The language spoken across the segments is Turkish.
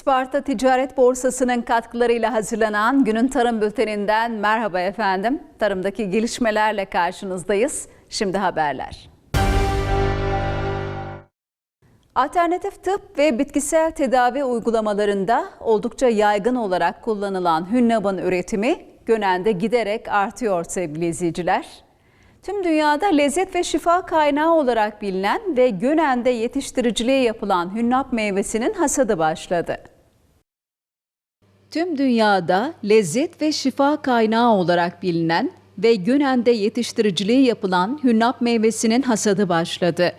Isparta Ticaret Borsası'nın katkılarıyla hazırlanan günün tarım bülteninden merhaba efendim. Tarımdaki gelişmelerle karşınızdayız. Şimdi haberler. Alternatif tıp ve bitkisel tedavi uygulamalarında oldukça yaygın olarak kullanılan hünnabın üretimi Gönen'de giderek artıyor sevgili izleyiciler. Tüm dünyada lezzet ve şifa kaynağı olarak bilinen ve Gönen'de yetiştiriciliği yapılan hünnap meyvesinin hasadı başladı. Tüm dünyada lezzet ve şifa kaynağı olarak bilinen ve Gönen'de yetiştiriciliği yapılan hünnap meyvesinin hasadı başladı.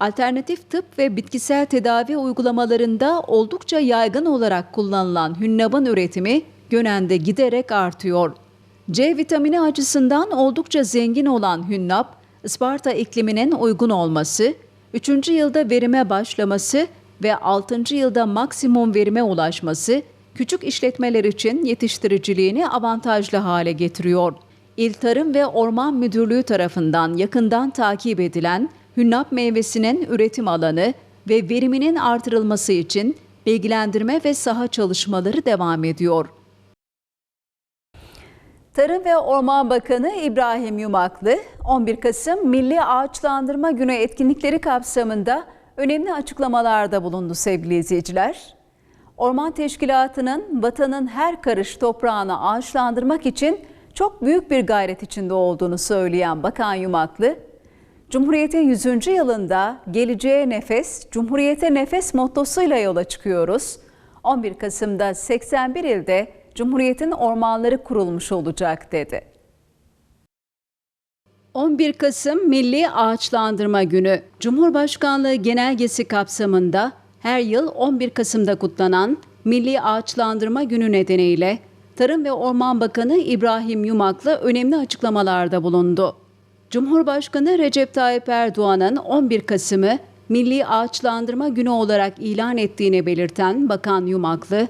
Alternatif tıp ve bitkisel tedavi uygulamalarında oldukça yaygın olarak kullanılan hünnabın üretimi Gönen'de giderek artıyor. C vitamini açısından oldukça zengin olan hünnap, Isparta ikliminin uygun olması, 3. yılda verime başlaması ve 6. yılda maksimum verime ulaşması, küçük işletmeler için yetiştiriciliğini avantajlı hale getiriyor. İl Tarım ve Orman Müdürlüğü tarafından yakından takip edilen hünnap meyvesinin üretim alanı ve veriminin artırılması için bilgilendirme ve saha çalışmaları devam ediyor. Tarım ve Orman Bakanı İbrahim Yumaklı, 11 Kasım Milli Ağaçlandırma Günü etkinlikleri kapsamında önemli açıklamalarda bulundu sevgili izleyiciler. Orman Teşkilatı'nın vatanın her karış toprağını ağaçlandırmak için çok büyük bir gayret içinde olduğunu söyleyen Bakan Yumaklı, Cumhuriyet'in 100. yılında geleceğe nefes, Cumhuriyete nefes mottosuyla yola çıkıyoruz. 11 Kasım'da 81 ilde Cumhuriyet'in ormanları kurulmuş olacak dedi. 11 Kasım Milli Ağaçlandırma Günü Cumhurbaşkanlığı genelgesi kapsamında her yıl 11 Kasım'da kutlanan Milli Ağaçlandırma Günü nedeniyle Tarım ve Orman Bakanı İbrahim Yumaklı önemli açıklamalarda bulundu. Cumhurbaşkanı Recep Tayyip Erdoğan'ın 11 Kasım'ı Milli Ağaçlandırma Günü olarak ilan ettiğini belirten Bakan Yumaklı,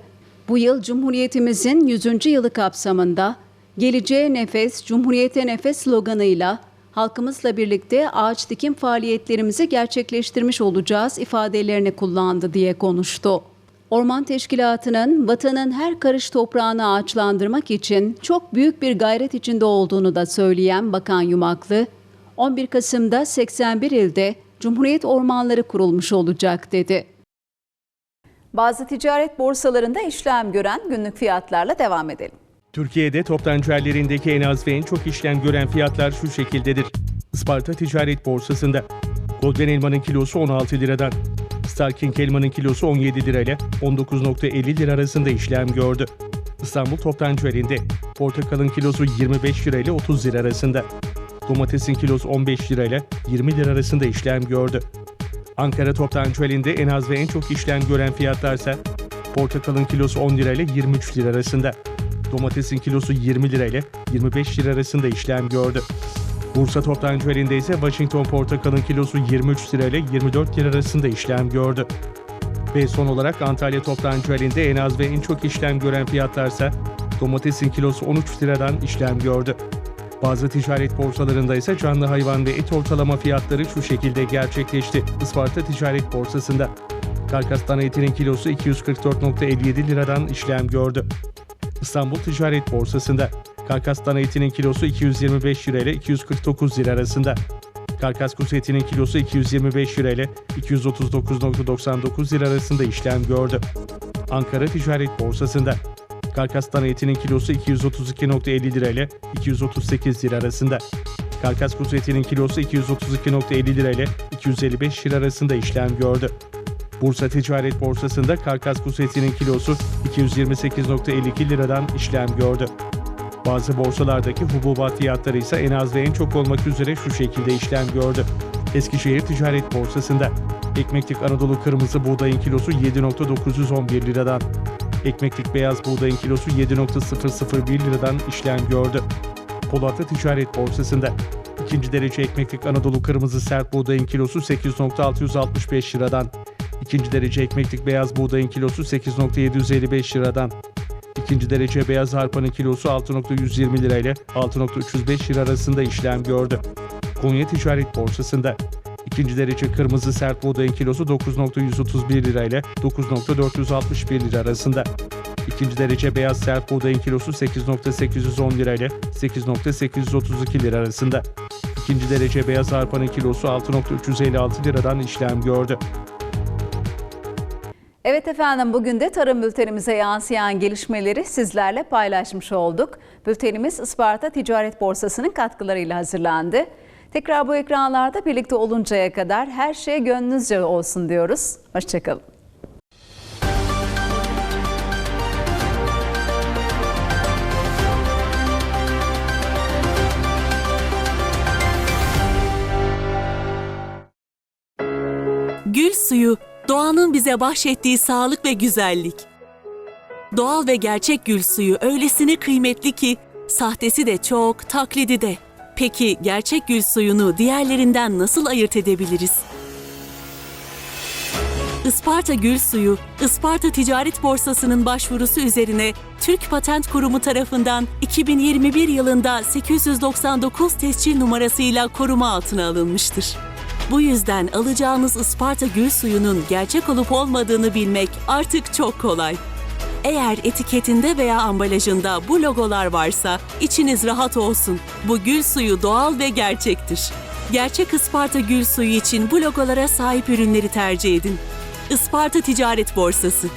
bu yıl Cumhuriyetimizin 100. yılı kapsamında Geleceğe Nefes, Cumhuriyete Nefes sloganıyla halkımızla birlikte ağaç dikim faaliyetlerimizi gerçekleştirmiş olacağız ifadelerini kullandı diye konuştu. Orman Teşkilatı'nın vatanın her karış toprağını ağaçlandırmak için çok büyük bir gayret içinde olduğunu da söyleyen Bakan Yumaklı, 11 Kasım'da 81 ilde Cumhuriyet ormanları kurulmuş olacak dedi. Bazı ticaret borsalarında işlem gören günlük fiyatlarla devam edelim. Türkiye'de toptancı hallerindeki en az ve en çok işlem gören fiyatlar şu şekildedir. Isparta Ticaret Borsası'nda Golden elmanın kilosu 16 liradan, Star King elmanın kilosu 17 lirayla 19.50 lira arasında işlem gördü. İstanbul Toptancı halinde portakalın kilosu 25 lirayla 30 lira arasında, domatesin kilosu 15 lirayla 20 lira arasında işlem gördü. Ankara Toptancı halinde en az ve en çok işlem gören fiyatlarsa portakalın kilosu 10 lirayla 23 lira arasında, domatesin kilosu 20 lirayla 25 lira arasında işlem gördü. Bursa toptancı halinde ise Washington portakalın kilosu 23 lirayla 24 lira arasında işlem gördü. Ve son olarak Antalya toptancı halinde en az ve en çok işlem gören fiyatlarsa domatesin kilosu 13 liradan işlem gördü. Bazı ticaret borsalarında ise canlı hayvan ve et ortalama fiyatları şu şekilde gerçekleşti. Isparta Ticaret Borsası'nda karkas dana etinin kilosu 244.57 liradan işlem gördü. İstanbul Ticaret Borsası'nda karkas dana etinin kilosu 225 lira ile 249 lira arasında. Karkas kuzu etinin kilosu 225 lira ile 239.99 lira arasında işlem gördü. Ankara Ticaret Borsası'nda karkas dana etinin kilosu 232.50 lira ile 238 lira arasında. Karkas kuzu etinin kilosu 232.50 lira ile 255 lira arasında işlem gördü. Bursa Ticaret Borsası'nda karkas kuzu etinin kilosu 228.52 liradan işlem gördü. Bazı borsalardaki hububat fiyatları ise en az ve en çok olmak üzere şu şekilde işlem gördü. Eskişehir Ticaret Borsası'nda ekmeklik Anadolu kırmızı buğdayın kilosu 7.911 liradan, ekmeklik beyaz buğdayın kilosu 7.001 liradan işlem gördü. Polatlı Ticaret Borsası'nda ikinci derece ekmeklik Anadolu kırmızı sert buğdayın kilosu 8.665 liradan, ikinci derece ekmeklik beyaz buğdayın kilosu 8.755 liradan, İkinci derece beyaz arpanın kilosu 6.120 lira ile 6.305 lira arasında işlem gördü. Konya Ticaret Borsası'nda İkinci derece kırmızı sert buğdayın kilosu 9.131 lira ile 9.461 lira arasında. İkinci derece beyaz sert buğdayın kilosu 8.810 lira ile 8.832 lira arasında. İkinci derece beyaz arpanın kilosu 6.356 liradan işlem gördü. Evet efendim bugün de tarım bültenimize yansıyan gelişmeleri sizlerle paylaşmış olduk. Bültenimiz Isparta Ticaret Borsası'nın katkılarıyla hazırlandı. Tekrar bu ekranlarda birlikte oluncaya kadar her şey gönlünüzce olsun diyoruz. Hoşçakalın. Gül suyu, doğanın bize bahşettiği sağlık ve güzellik. Doğal ve gerçek gül suyu öylesine kıymetli ki sahtesi de çok, taklidi de. Peki gerçek gül suyunu diğerlerinden nasıl ayırt edebiliriz? Isparta Gül Suyu, Isparta Ticaret Borsası'nın başvurusu üzerine Türk Patent Kurumu tarafından 2021 yılında 899 tescil numarasıyla koruma altına alınmıştır. Bu yüzden alacağınız Isparta Gül Suyu'nun gerçek olup olmadığını bilmek artık çok kolay. Eğer etiketinde veya ambalajında bu logolar varsa içiniz rahat olsun. Bu gül suyu doğal ve gerçektir. Gerçek Isparta gül suyu için bu logolara sahip ürünleri tercih edin. Isparta Ticaret Borsası